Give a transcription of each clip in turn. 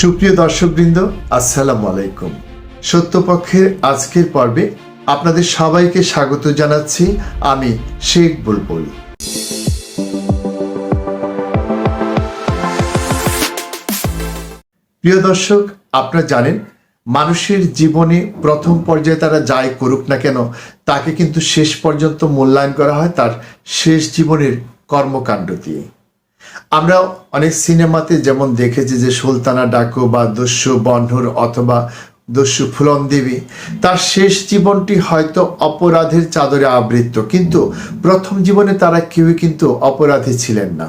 সুপ্রিয় দর্শকবৃন্দ, আসসালামু আলাইকুম। সত্যপক্ষের আজকের পর্বে আপনাদের সবাইকে স্বাগত জানাচ্ছি, আমি শেখ বুলবুল। প্রিয় দর্শক, আপনারা জানেন, মানুষের জীবনে প্রথম পর্যায়ে তারা যাই করুক না কেন, তাকে কিন্তু শেষ পর্যন্ত মূল্যায়ন করা হয় তার শেষ জীবনের কর্মকাণ্ড দিয়ে। আমরা অনেক সিনেমাতে যেমন দেখেছি যে সুলতানা ডাকো বা দস্যু বহ্নুর অথবা দস্যু ফুলন দেবী তার শেষ জীবনটি হয়তো অপরাধের চাদরে আবৃত, কিন্তু প্রথম জীবনে তারা কেউই কিন্তু অপরাধী ছিলেন না।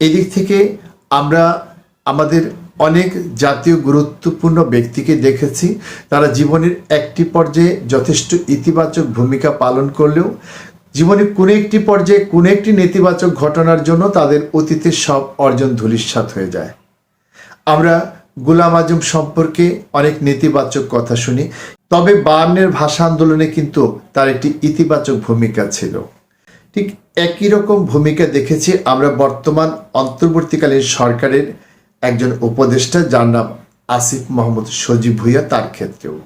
এদিক থেকে আমরা আমাদের অনেক জাতীয় গুরুত্বপূর্ণ ব্যক্তিকে দেখেছি, তারা জীবনের একটি পর্যায়ে যথেষ্ট ইতিবাচক ভূমিকা পালন করলেও জীবনে কোনো একটি পর্যায়ে কোনো একটি নেতিবাচক ঘটনার জন্য তাদের অতীতের সব অর্জন ধূলিসাৎ হয়ে যায়। আমরা গুলাম আজম সম্পর্কে অনেক নেতিবাচক কথা শুনি, তবে বায়ান্নের ভাষা আন্দোলনে কিন্তু তার একটি ইতিবাচক ভূমিকা ছিল। ঠিক একই রকম ভূমিকা দেখেছি আমরা বর্তমান অন্তর্বর্তীকালীন সরকারের একজন উপদেষ্টা যার নাম আসিফ মোহাম্মদ সজীব ভুইয়া তার ক্ষেত্রেও।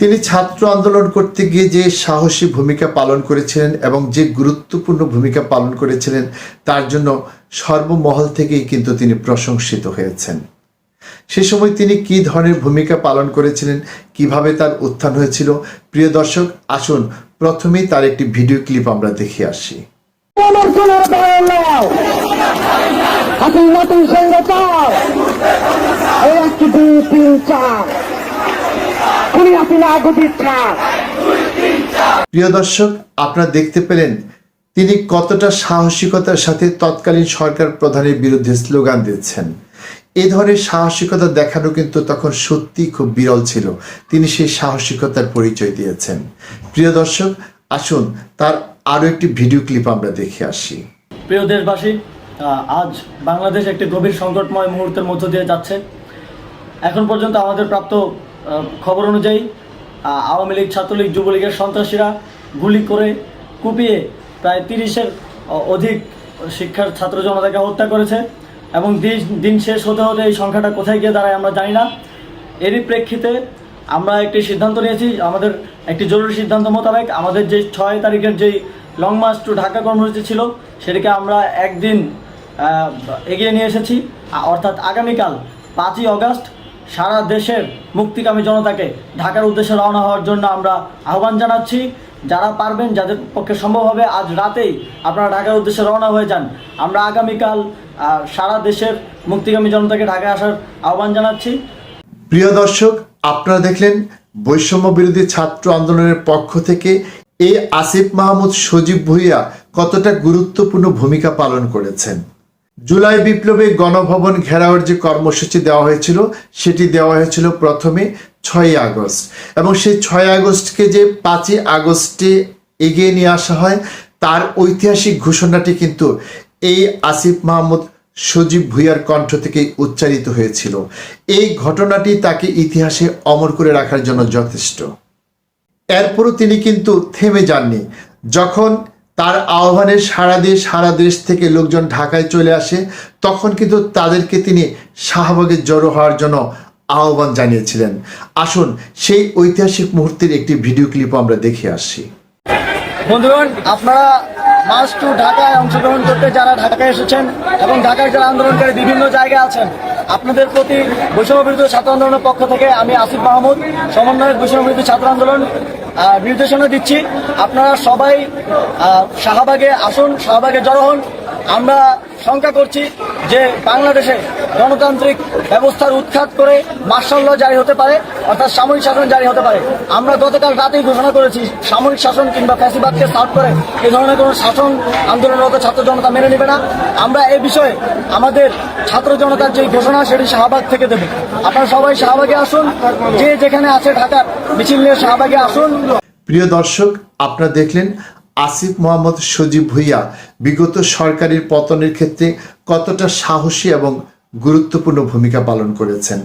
তিনি ছাত্র আন্দোলন করতে গিয়ে যে সাহসী ভূমিকা পালন করেছিলেন এবং যে গুরুত্বপূর্ণ ভূমিকা পালন করেছিলেন, তার জন্য সর্বমহল থেকেই কিন্তু তিনি প্রশংসিত হয়েছেন। সে সময় তিনি কি ধরনের ভূমিকা পালন করেছিলেন, কীভাবে তার উত্থান হয়েছিল? প্রিয় দর্শক, আসুন প্রথমেই তার একটি ভিডিও ক্লিপ আমরা দেখে আসি। সোনার নতুন সঙ্গে এই একটি দুই, তিন, চার। প্রিয় দর্শক আপনারা দেখতে পেলেন তিনি কতটা সাহসিকতার সাথে তৎকালীন সরকার প্রধানের বিরুদ্ধে স্লোগান দিচ্ছেন এ ধরনের সাহসিকতা দেখানো কিন্তু তখন সত্যি খুব বিরল ছিল। তিনি সেই সাহসিকতার পরিচয় দিয়েছেন। প্রিয় দর্শক আসুন তার আরও একটি ভিডিও ক্লিপ আমরা দেখে আসি। প্রিয় দেশবাসী আহ, আজ বাংলাদেশ একটি গভীর সংকটময় মুহূর্তের মধ্য দিয়ে যাচ্ছে। এখন পর্যন্ত আমাদের প্রাপ্ত খবর অনুযায়ী আওয়ামী লীগ, ছাত্রলীগ, যুবলীগের সন্ত্রাসীরা গুলি করে কুপিয়ে প্রায় তিরিশের অধিক শিক্ষার ছাত্র জনতাকে হত্যা করেছে এবং দিন দিন শেষ হতে হতে এই সংখ্যাটা কোথায় গিয়ে দাঁড়ায় আমরা জানি না। এরই প্রেক্ষিতে আমরা একটি সিদ্ধান্ত নিয়েছি, আমাদের একটি জরুরি সিদ্ধান্ত মোতাবেক আমাদের যে ছয় তারিখের যেই লং মার্চ টু ঢাকা কর্মসূচি ছিল, সেটিকে আমরা একদিন এগিয়ে নিয়ে এসেছি। অর্থাৎ আগামীকাল পাঁচই অগস্ট সারা দেশের মুক্তিকামী জনতাকে ঢাকার উদ্দেশ্যে রওনা হওয়ার জন্য আমরা আহ্বান জানাচ্ছি। যারা পারবেন, যাদের পক্ষে সম্ভব হবে, আজ রাতেই আপনারা ঢাকার উদ্দেশ্যে রওনা হয়ে যান। আমরা আগামীকাল সারা দেশের মুক্তিকামী জনতাকে ঢাকায় আসার আহ্বান জানাচ্ছি। প্রিয় দর্শক, আপনারা দেখলেন বৈষম্য বিরোধী ছাত্র আন্দোলনের পক্ষ থেকে এই আসিফ মাহমুদ সজীব ভুইয়া কতটা গুরুত্বপূর্ণ ভূমিকা পালন করেছেন। জুলাই বিপ্লবে গণভবন ঘেরাওয়ের যে কর্মসূচি দেওয়া হয়েছিল, সেটি দেওয়া হয়েছিল প্রথমে ছয়ই আগস্ট। এবং সেই ছয় আগস্টকে যে পাঁচই আগস্টে এগিয়ে নিয়ে আসা হয়, তার ঐতিহাসিক ঘোষণাটি কিন্তু এই আসিফ মাহমুদ সজীব ভুইয়ার কণ্ঠ থেকে উচ্চারিত হয়েছিল। এই ঘটনাটি তাকে ইতিহাসে অমর করে রাখার জন্য যথেষ্ট। এরপরও তিনি কিন্তু থেমে যাননি। যখন তার আহ্বানে সারা দেশ সারা দেশ থেকে লোকজন ঢাকায় চলে আসে। তখন কিন্তু তাদেরকে তিনি শাহবাগে জড়ো হওয়ার জন্য আহ্বান জানিয়েছিলেন। আসুন, সেই ঐতিহাসিক মুহূর্তের একটি ভিডিও ক্লিপ আমরা দেখে আসি। বন্ধুগণ, আপনারা মার্চ টু ঢাকায় অংশগ্রহণ করতে যারা ঢাকায় এসেছেন এবং ঢাকায় যারা আন্দোলনকারী বিভিন্ন জায়গায় আছেন, আপনাদের প্রতি বৈষম্য বিরোধী ছাত্র আন্দোলনের পক্ষ থেকে আমি আসিফ মাহমুদ, সমন্বয়ক বৈষম্য বিরোধী ছাত্র আন্দোলন নির্দেশনা দিচ্ছি। আপনারা সবাই শাহবাগে আসুন শাহবাগে জড়ো হন। আমরা শঙ্কা করছি যে বাংলাদেশে গণতান্ত্রিক ব্যবস্থার উৎখাত করে মার্শাল ল জারি হতে পারে, অর্থাৎ সামরিক শাসন জারি হতে পারে। আমরা গতকাল রাতেই ঘোষণা করেছি, সামরিক শাসন কিংবা ফ্যাসিবাদকে সার্ভ করে এ ধরনের কোনো শাসন আন্দোলনরত ছাত্র জনতা মেনে নেবে না। আমরা এই বিষয়ে আমাদের ছাত্র জনতার যে ঘোষণা, সেটি শাহবাগ থেকে দেবে। আপনারা সবাই শাহবাগে আসুন, যে যেখানে আছে ঢাকার মিছিল নিয়ে শাহবাগে আসুন। প্রিয় দর্শক, আপনারা দেখলেন আসিফ মোহাম্মদ সজীব ভুইয়া, বিগত সরকারের পতনের ক্ষেত্রে কতটা সাহসী এবং গুরুত্বপূর্ণ ভূমিকা পালন করেছেন।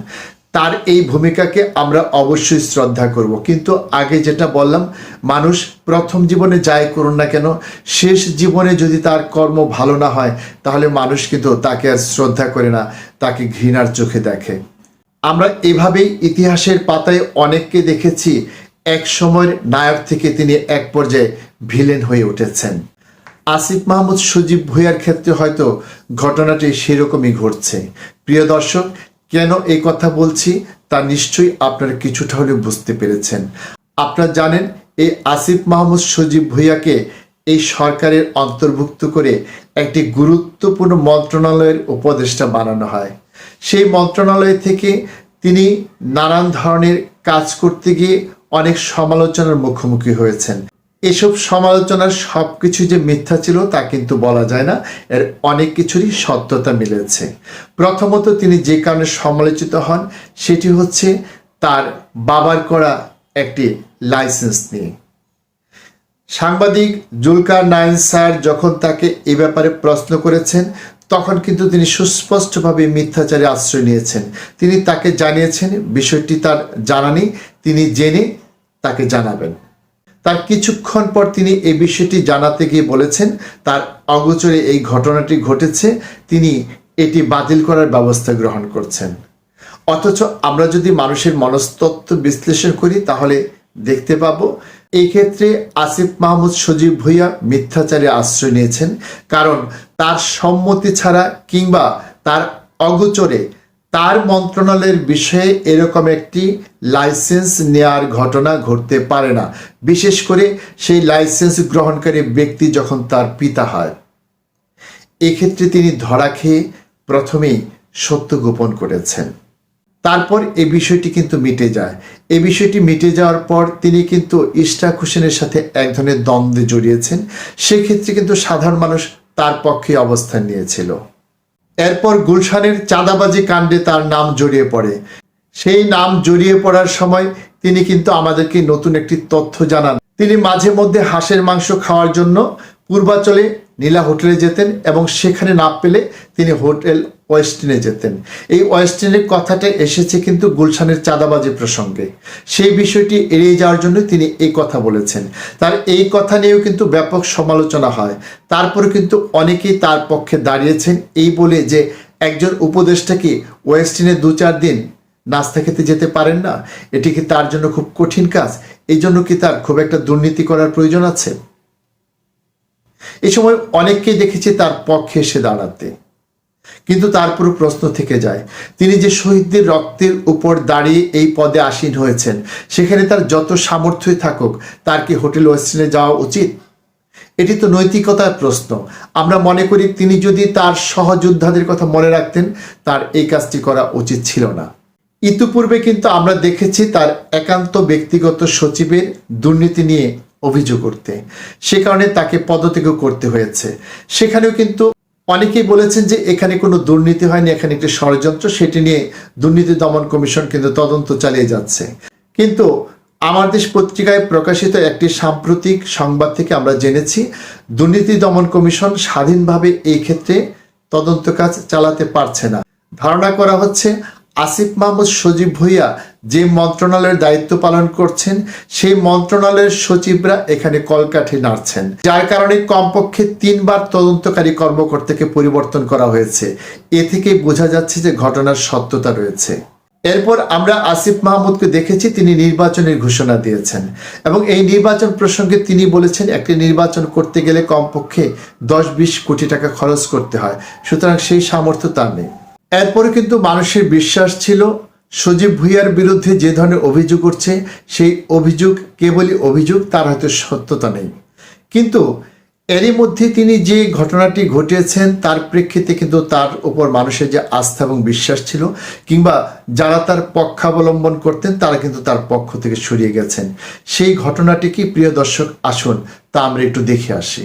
তার এই ভূমিকাকে আমরা অবশ্যই শ্রদ্ধা করব। কিন্তু আগে যেটা বললাম, মানুষ প্রথম জীবনে যাই করুন না কেন, শেষ জীবনে যদি তার কর্ম ভালো না হয়, তাহলে মানুষ কিন্তু তাকে আর শ্রদ্ধা করে না, তাকে ঘৃণার চোখে দেখে। আমরা এভাবেই ইতিহাসের পাতায় অনেককে দেখেছি, এক সময়ের নায়ক থেকে তিনি এক পর্যায়ে ভিলেন হয়ে উঠেছেন। আসিফ মাহমুদ সজীব ভুইয়ার ক্ষেত্রে হয়তো ঘটনাটি সেরকমই ঘটছে। প্রিয় দর্শক, কেন এই কথা বলছি তা নিশ্চয়ই আপনারা কিছুটা হলেও বুঝতে পেরেছেন। আপনারা জানেন, এই আসিফ মাহমুদ সজীব ভুইয়াকে এই সরকারের অন্তর্ভুক্ত করে একটি গুরুত্বপূর্ণ মন্ত্রণালয়ের উপদেষ্টা বানানো হয়। সেই মন্ত্রণালয় থেকে তিনি নানান ধরনের কাজ করতে গিয়ে অনেক সমালোচনার মুখোমুখি হয়েছেন। এসব সমালোচনার সব কিছু যে মিথ্যা ছিল তা কিন্তু বলা যায় না। এর অনেক কিছুরই সত্যতা মিলেছে। প্রথমত তিনি যে কারণে সমালোচিত হন, সেটি হচ্ছে তার বাবার করা একটি লাইসেন্স নিয়ে। সাংবাদিক জুলকার নাইন স্যার যখন তাকে এ ব্যাপারে প্রশ্ন করেছেন, তখন কিন্তু তিনি সুস্পষ্টভাবে মিথ্যাচারে আশ্রয় নিয়েছেন। তিনি তাকে জানিয়েছেন, বিষয়টি তার জানা নেই, তিনি জেনে তাকে জানাবেন। তার কিছুক্ষণ পর তিনি এই বিষয়টি জানাতে গিয়ে বলেছেন, তার অগোচরে এই ঘটনাটি ঘটেছে, তিনি এটি বাতিল করার ব্যবস্থা গ্রহণ করছেন। অথচ আমরা যদি মানুষের মনস্তত্ত্ব বিশ্লেষণ করি, তাহলে দেখতে পাবো, এই ক্ষেত্রে আসিফ মাহমুদ সজীব ভুইয়া মিথ্যাচারে আশ্রয় নিয়েছেন, কারণ তার সম্মতি ছাড়া কিংবা তার অগোচরে তার মন্ত্রণালয়ের বিষয়ে এরকম একটি লাইসেন্স নেয়ার ঘটনা ঘটতে পারে না। বিশেষ করে সেই লাইসেন্স গ্রহণকারী ব্যক্তি যখন তার পিতা হয়। এক্ষেত্রে তিনি ধরা খেয়ে প্রথমেই সত্য গোপন করেছেন। তারপর এই বিষয়টি কিন্তু মিটে যায়। এই বিষয়টি মিটে যাওয়ার পর তিনি কিন্তু ইশরাক হোসেনের সাথে এক ধরনের দ্বন্দ্বে জড়িয়েছেন। সেক্ষেত্রে কিন্তু সাধারণ মানুষ তার পক্ষে অবস্থান নিয়েছিল। এরপর গুলশানের চাঁদাবাজি কাণ্ডে তার নাম জড়িয়ে পড়ে। সেই নাম জড়িয়ে পড়ার সময় তিনি কিন্তু আমাদেরকে নতুন একটি তথ্য জানান। তিনি মাঝে মধ্যে হাঁসের মাংস খাওয়ার জন্য পূর্বাচলে নীলা হোটেলে যেতেন এবং সেখানে না পেলে তিনি হোটেল ওয়েস্টিনে যেতেন। এই ওয়েস্টিনের কথাটা এসেছে কিন্তু গুলশানের চাঁদাবাজি প্রসঙ্গে। সেই বিষয়টি এড়িয়ে যাওয়ার জন্য তিনি এই কথা বলেছেন। তার এই কথা নিয়েও কিন্তু ব্যাপক সমালোচনা হয়। তারপরে কিন্তু অনেকেই তার পক্ষে দাঁড়িয়েছেন এই বলে যে একজন উপদেষ্টা কি ওয়েস্টিনে দু চার দিন নাস্তা খেতে যেতে পারেন না। এটি কি তার জন্য খুব কঠিন কাজ? এই জন্য কি তার খুব একটা দুর্নীতি করার প্রয়োজন আছে? এই সময় অনেককেই দেখেছি তার পক্ষে এসে দাঁড়াতে। কিন্তু তারপরও প্রশ্ন থেকে যায়, তিনি যে শহীদদের রক্তের উপর দাঁড়িয়ে এই পদে আসীন হয়েছেন, সেখানে তার যত সামর্থ্যই থাকুক, তার কি হোটেল ওয়েস্টার্নে যাওয়া উচিত? এটি তো নৈতিকতার প্রশ্ন। আমরা মনে করি তিনি যদি তার সহযোদ্ধাদের কথা মনে রাখতেন, তার এই কাজটি করা উচিত ছিল না। ইতিপূর্বে কিন্তু আমরা দেখেছি তার একান্ত ব্যক্তিগত সচিবের দুর্নীতি নিয়ে অভিযোগ করতে সে কারণে তাকে পদত্যাগ করতে হয়েছে। সেখানেও কিন্তু অনেকেই বলেছেন যে এখানে কোনো দুর্নীতি হয়নি, এখানে একটি ষড়যন্ত্র, সেটি নিয়ে দুর্নীতি দমন কমিশন কিন্তু তদন্ত চালিয়ে যাচ্ছে। কিন্তু আমার দেশ পত্রিকায় প্রকাশিত একটি সাম্প্রতিক সংবাদ থেকে আমরা জেনেছি, দুর্নীতি দমন কমিশন স্বাধীনভাবে এই ক্ষেত্রে তদন্ত কাজ চালাতে পারছে না। ধারণা করা হচ্ছে আসিফ মাহমুদ সজীব ভুইয়া যে মন্ত্রণালয়ের দায়িত্ব পালন করছেন, সেই মন্ত্রণালয়ের সচিবরা এখানে কলকাঠি নাড়ছেন। যার কারণে কমপক্ষে তিনবার তদন্তকারী কর্মকর্তাকে পরিবর্তন করা হয়েছে। এ থেকে বোঝা যাচ্ছে যে ঘটনার সত্যতা রয়েছে। এরপর আমরা আসিফ মাহমুদকে দেখেছি, তিনি নির্বাচনের ঘোষণা দিয়েছেন। এবং এই নির্বাচন প্রসঙ্গে তিনি বলেছেন, একটি নির্বাচন করতে গেলে কমপক্ষে দশ বিশ কোটি টাকা খরচ করতে হয়। সুতরাং সেই সামর্থ্য তার নেই। এরপরে কিন্তু মানুষের বিশ্বাস ছিল, সজীব ভুইয়ার বিরুদ্ধে যে ধরনের অভিযোগ করছে সেই অভিযোগ কেবলই অভিযোগ, তার হয়তো সত্যতা নেই। কিন্তু এরই মধ্যে তিনি যে ঘটনাটি ঘটিয়েছেন, তার প্রেক্ষিতে কিন্তু তার উপর মানুষের যে আস্থা এবং বিশ্বাস ছিল, কিংবা যারা তার পক্ষাবলম্বন করতেন, তারা কিন্তু তার পক্ষ থেকে সরিয়ে গেছেন। সেই ঘটনাটি কি, প্রিয় দর্শক, আসুন, তা আমরা একটু দেখে আসি।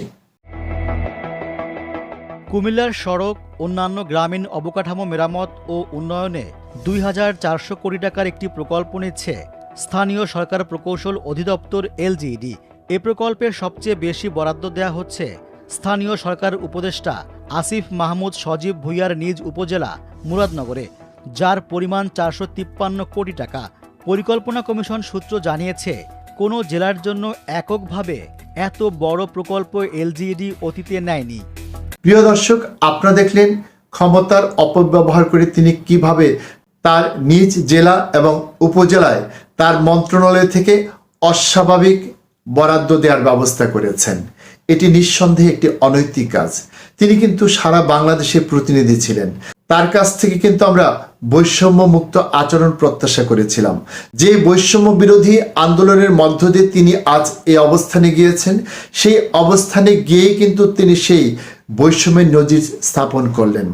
কুমিল্লার সড়ক অন্যান্য গ্রামীণ অবকাঠামো মেরামত ও উন্নয়নে দুই হাজার চারশো কোটি টাকার একটি প্রকল্প নিচ্ছে স্থানীয় সরকার প্রকৌশল অধিদপ্তর এলজিইডি। এ প্রকল্পের সবচেয়ে বেশি বরাদ্দ দেয়া হচ্ছে স্থানীয় সরকার উপদেষ্টা আসিফ মাহমুদ সজীব ভুইয়ার নিজ উপজেলা মুরাদনগরে, যার পরিমাণ চারশো তিপ্পান্ন কোটি টাকা। পরিকল্পনা কমিশন সূত্র জানিয়েছে, কোনো জেলার জন্য এককভাবে এত বড় প্রকল্প এলজিইডি অতীতে নেয়নি। প্রিয় দর্শক, আপনারা দেখলেন ক্ষমতার অপব্যবহার করে তিনি কীভাবে তার নিজ জেলা এবং উপজেলায় তার মন্ত্রণালয় থেকে অস্বাভাবিক বরাদ্দ দেওয়ার ব্যবস্থা করেছেন। এটি নিঃসন্দেহে একটি অনৈতিক কাজ। তিনি কিন্তু সারা বাংলাদেশে প্রতিনিধি ছিলেন। তার কাছ থেকে কিন্তু আমরা বৈষম্য মুক্ত আচরণ প্রত্যাশা করেছিলাম। যে বৈষম্য বিরোধী আন্দোলনের মধ্য দিয়ে তিনি আজ এই অবস্থানে গিয়েছেন, সেই অবস্থানে গিয়ে কিন্তু তিনি সেই বৈষম্যের নজির স্থাপন করলেন।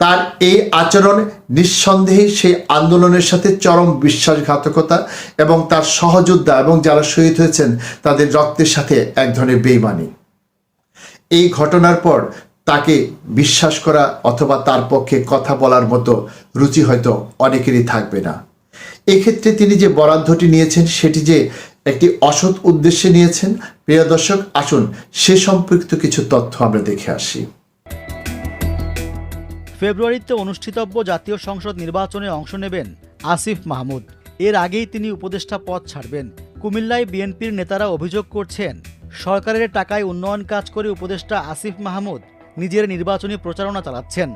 তার এই আচরণ নিঃসন্দেহে সেই আন্দোলনের সাথে চরম বিশ্বাসঘাতকতা এবং তার সহযোদ্ধা এবং যারা শহীদ হয়েছেন, তাদের রক্তের সাথে এক ধরনের বেইমানি। এই ঘটনার পর তাকে বিশ্বাস করা অথবা তার পক্ষে কথা বলার মতো রুচি হয়তো অনেকেরই থাকবে না। এক্ষেত্রে তিনি যে বরাদ্দটি নিয়েছেন, সেটি যে একটি অসৎ উদ্দেশ্যে নিয়েছেন, প্রিয় দর্শক, আসুন সে সম্পর্কিত কিছু তথ্য আমরা দেখে আসি। ফেব্রুয়ারিতে অনুষ্ঠিতব্য জাতীয় সংসদ নির্বাচনে অংশ নেবেন আসিফ মাহমুদ। এর আগেই তিনি উপদেষ্টা পদ ছাড়বেন। কুমিল্লায় বিএনপির নেতারা অভিযোগ করছেন, সরকারের টাকায় উন্নয়ন কাজ করে উপদেষ্টা আসিফ মাহমুদ নিজের নির্বাচনী প্রচারণা চালাচ্ছেন।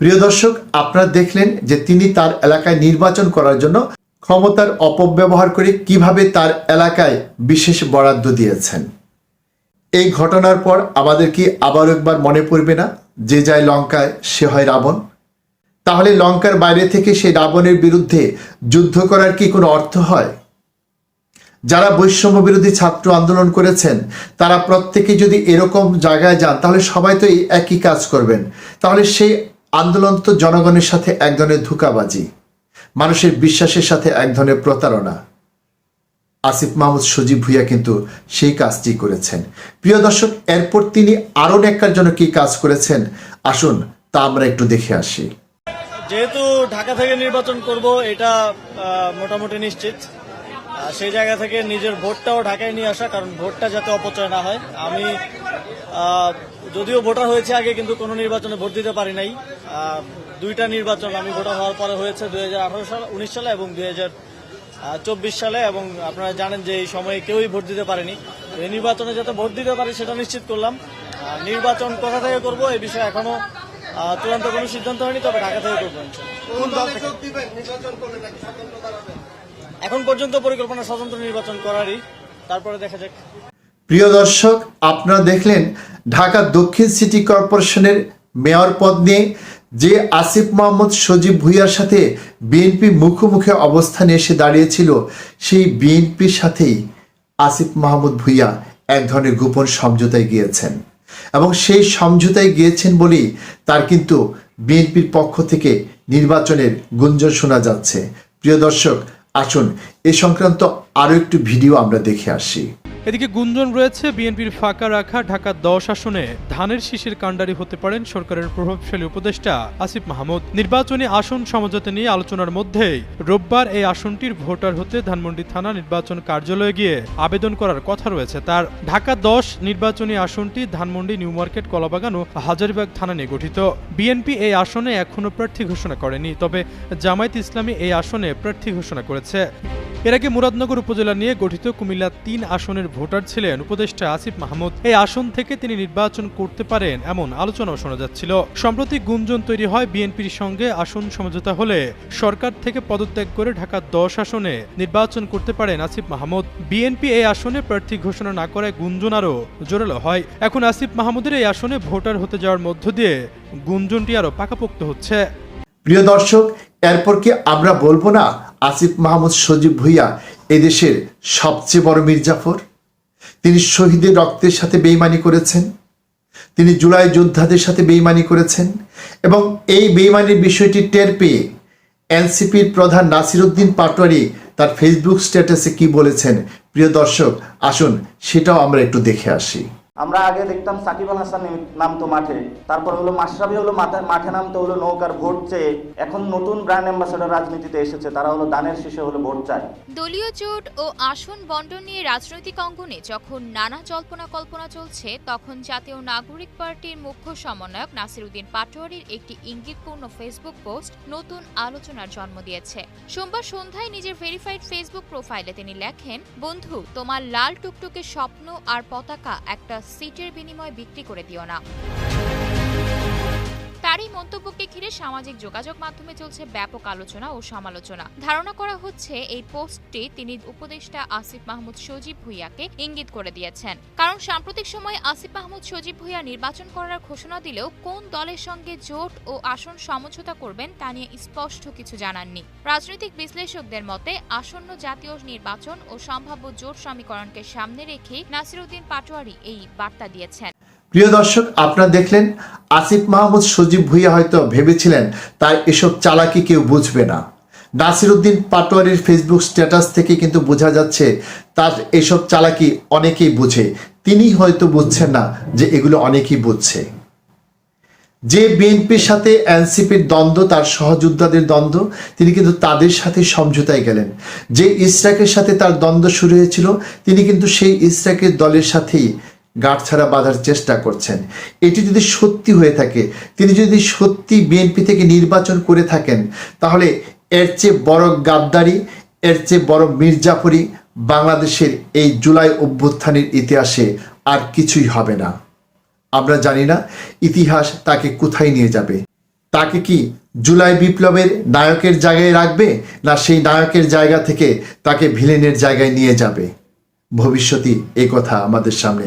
প্রিয় দর্শক, আপনারা দেখলেন যে তিনি তার এলাকায় নির্বাচন করার জন্য ক্ষমতার অপব্যবহার করে কীভাবে তার এলাকায় বিশেষ বরাদ্দ দিয়েছেন। এই ঘটনার পর আমাদের কি আবার একবার মনে পড়বে না যে যায় লঙ্কায় সে হয় রাবণ? তাহলে লঙ্কার বাইরে থেকে সেই রাবণের বিরুদ্ধে যুদ্ধ করার কি কোনো অর্থ হয়? যারা বৈষম্য বিরোধী ছাত্র আন্দোলন করেছেন, তারা প্রত্যেকে যদি এরকম জায়গায় যান, তাহলে সবাই তো এই একই কাজ করবেন। তাহলে সেই আন্দোলন তো জনগণের সাথে এক ধরনের ধোঁকাবাজি, মানুষের বিশ্বাসের সাথে এক ধরনের প্রতারণা। আসিফ মাহমুদ, সজীব ভুইয়া কিন্তু সেই কাজটি করেছেন। প্রিয় দর্শক, এরপর তিনি আরও নেককার জন্য কি কাজ করেছেন। আসুন, তা আমরা একটু দেখে আসি। যেহেতু ঢাকা থেকে নির্বাচন করব, এটা মোটামুটি নিশ্চিত। সেই জায়গা থেকে নিজের ভোটটাও ঢাকায় নিয়ে আসা, কারণ ভোটটা যাতে অপচয় না হয়। আমি যদিও ভোটার হয়েছে আগে, কিন্তু কোনো নির্বাচনে ভোট দিতে পারি নাই। দুইটা নির্বাচন আমি ভোটার হওয়ার পরে হয়েছে দুই হাজার আঠারো সাল, উনিশ সালে এবং দুই চব্বিশ সালে, এবং আপনারা জানেন যে এই সময়ে কেউই ভোট দিতে পারেনি। এই নির্বাচনে যাতে ভোট দিতে পারি, সেটা নিশ্চিত করলাম। নির্বাচন কোথা থেকে করব এই বিষয়ে এখনও চূড়ান্ত কোনো সিদ্ধান্ত হয়নি, তবে ঢাকা থেকে করব। এখন পর্যন্ত পরিকল্পনা স্বতন্ত্র নির্বাচন করারই, তারপরে দেখা যাক। প্রিয় দর্শক, আপনারা দেখলেন ঢাকা দক্ষিণ সিটি কর্পোরেশনের মেয়র পদ নিয়ে যে আসিফ মোহাম্মদ সজীব ভুইয়ার সাথে বিএনপি মুখোমুখি অবস্থানে এসে দাঁড়িয়েছিল, সেই বিএনপির সাথেই আসিফ মাহমুদ ভুইয়া এক ধরনের গোপন সমঝোতায় গিয়েছেন। এবং সেই সমঝোতায় গিয়েছেন বলেই তার কিন্তু বিএনপির পক্ষ থেকে নির্বাচনের গুঞ্জন শোনা যাচ্ছে। প্রিয় দর্শক আসুন এ সংক্রান্ত আরও একটু ভিডিও আমরা দেখে আসি। এদিকে গুঞ্জন রয়েছে বিএনপির ফাঁকা রাখা ঢাকা দশ আসনে। ধানের শীষের কাণ্ডারি হতে পারেন সরকারের প্রভাবশালী উপদেষ্টা আসিফ মাহমুদ। নির্বাচনী আসন সমঝোতা নিয়ে আলোচনার মধ্যেই রোববার এই আসনটির ভোটার হতে ধানমন্ডি থানা নির্বাচন কার্যালয়ে গিয়ে আবেদন করার কথা রয়েছে তার। ঢাকা দশ নির্বাচনী আসনটি ধানমন্ডি, নিউ মার্কেট, কলাবাগান ও হাজারিবাগ থানা নিয়ে গঠিত। বিএনপি এই আসনে এখনও প্রার্থী ঘোষণা করেনি, তবে জামায়াত ইসলামী এই আসনে প্রার্থী ঘোষণা করেছে। এর আগে মুরাদনগর উপজেলা নিয়ে গঠিত কুমিল্লা তিন আসনের ভোটার ছিলেন উপদেষ্টা আসিফ মাহমুদ। এই আসন থেকে তিনি নির্বাচন করতে পারেন এমন আলোচনাও শোনা যাচ্ছিল। সম্প্রতি গুঞ্জন তৈরি হয় বিএনপির সঙ্গে আসন সমঝোতা হলে। সরকার থেকে পদত্যাগ করে ঢাকা দশ আসনে নির্বাচন করতে পারেন আসিফ মাহমুদ। বিএনপি এই আসনে প্রার্থী ঘোষণা না করায় গুঞ্জন আরও জোরালো হয়। এখন আসিফ মাহমুদের এই আসনে ভোটার হতে যাওয়ার মধ্য দিয়ে গুঞ্জনটি আরও পাকাপোক্ত হচ্ছে। প্রিয় দর্শক, এরপর কি আমরা বলব না আসিফ মাহমুদ সজীব ভুইয়া এদেশের সবচেয়ে বড় মির্জাফর? তিনি শহীদের রক্তের সাথে বেইমানি করেছেন, তিনি জুলাই যোদ্ধাদের সাথে বেইমানি করেছেন এবং এই বেইমানির বিষয়টি টের পেয়ে এনসিপির প্রধান নাসিরুদ্দিন পাটোয়ারি তার ফেসবুক স্ট্যাটাসে কি বলেছেন? প্রিয় দর্শক, আসুন সেটাও আমরা একটু দেখে আসি। আমরা আগে দেখতাম সাকিব আল হাসান নামতো মাঠে। তারপর হলো মাশরাফি হলো মাঠে নামতো হলো নৌকার ভোট চেয়ে এখন নতুন ব্র্যান্ড অ্যাম্বাসেডর রাজনীতিতে এসেছে। তারা হলো দানের শীষে হলো ভোট চায়। দলীয় জোট ও আসন বন্টন নিয়ে রাজনৈতিক অঙ্গনে যখন নানা জল্পনা কল্পনা চলছে, তখন জাতীয় নাগরিক পার্টির মুখ্য সমন্বয়ক নাসিরুদ্দিন পাটোয়ারির একটি ইঙ্গিতপূর্ণ ফেসবুক পোস্ট নতুন আলোচনার জন্ম দিয়েছে। সোমবার সন্ধ্যায় নিজের ভেরিফাইড ফেসবুক প্রোফাইলে তিনি লেখেন, বন্ধু, তোমার লাল টুকটুকে স্বপ্ন আর পতাকা একটা সিটের বিনিময়ে বিক্রি করে দিও না। তার এই মন্তব্যকে ঘিরে সামাজিক যোগাযোগ মাধ্যমে চলছে ব্যাপক আলোচনা ও সমালোচনা। ধারণা করা হচ্ছে, এই পোস্টটি তিনি উপদেষ্টা আসিফ মাহমুদ সজীব ভুইয়াকে ইঙ্গিত করে দিয়েছেন। কারণ সাম্প্রতিক সময়ে আসিফ মাহমুদ সজীব ভুইয়া নির্বাচন করার ঘোষণা দিলেও কোন দলের সঙ্গে জোট ও আসন সমঝোতা করবেন তা নিয়ে স্পষ্ট কিছু জানাননি। রাজনৈতিক বিশ্লেষকদের মতে, আসন্ন জাতীয় নির্বাচন ও সম্ভাব্য জোট সমীকরণকে সামনে রেখেই নাসিরুদ্দিন পাটোয়ারি এই বার্তা দিয়েছেন। প্রিয় দর্শক, আপনারা দেখলেন আসিফ মাহমুদ সজীব ভুইয়া হয়তো ভেবেছিলেন, তাই এসব চালাকি কেউ বুঝবে না। নাসিরুদ্দিন পাটোয়ারির ফেসবুক স্ট্যাটাস থেকে কিন্তু বোঝা যাচ্ছে, তার এসব চালাকি অনেকেই বুঝে। তিনি হয়তো বুঝছেন না যে এগুলো অনেকেই বুঝছে। যে বিএনপির সাথে এনসিপির দ্বন্দ্ব, তার সহযোদ্ধাদের দ্বন্দ্ব, তিনি কিন্তু তাদের সাথে সমঝোতায় গেলেন। যে ইসরাকের সাথে তার দ্বন্দ্ব শুরু হয়েছিল, তিনি কিন্তু সেই ইসরাকের দলের সাথেই গাঁটছাড়া বাঁধার চেষ্টা করছেন। এটি যদি সত্যি হয়ে থাকে, তিনি যদি সত্যি বিএনপি থেকে নির্বাচন করে থাকেন, তাহলে এর চেয়ে বড় গাদ্দারি, এর চেয়ে বড় মির্জাফরি বাংলাদেশের এই জুলাই অভ্যুত্থানের ইতিহাসে আর কিছুই হবে না। আমরা জানি না ইতিহাস তাকে কোথায় নিয়ে যাবে। তাকে কি জুলাই বিপ্লবের নায়কের জায়গায় রাখবে, না সেই নায়কের জায়গা থেকে তাকে ভিলেনের জায়গায় নিয়ে যাবে? ভবিষ্যতই এই কথা আমাদের সামনে